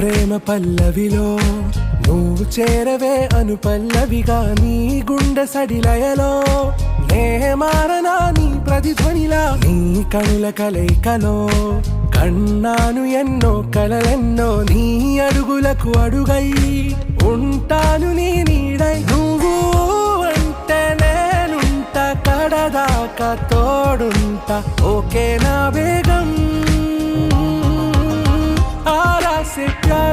ప్రేమ పల్లవిలో నువ్వు చేరవే అను పల్లవిగా నీ గుండె సడిలయలో. నే మారనా నీ ప్రతిధ్వనిలా నీ కనుల కలయికలో. కన్నాను ఎన్నో కలలెన్నో నీ అడుగులకు అడుగై ఉంటాను నీ నీడై. నువ్వు అంటే నేనుంట కడదాకా తోడుంట. ఓకే నా వేగం से प्यार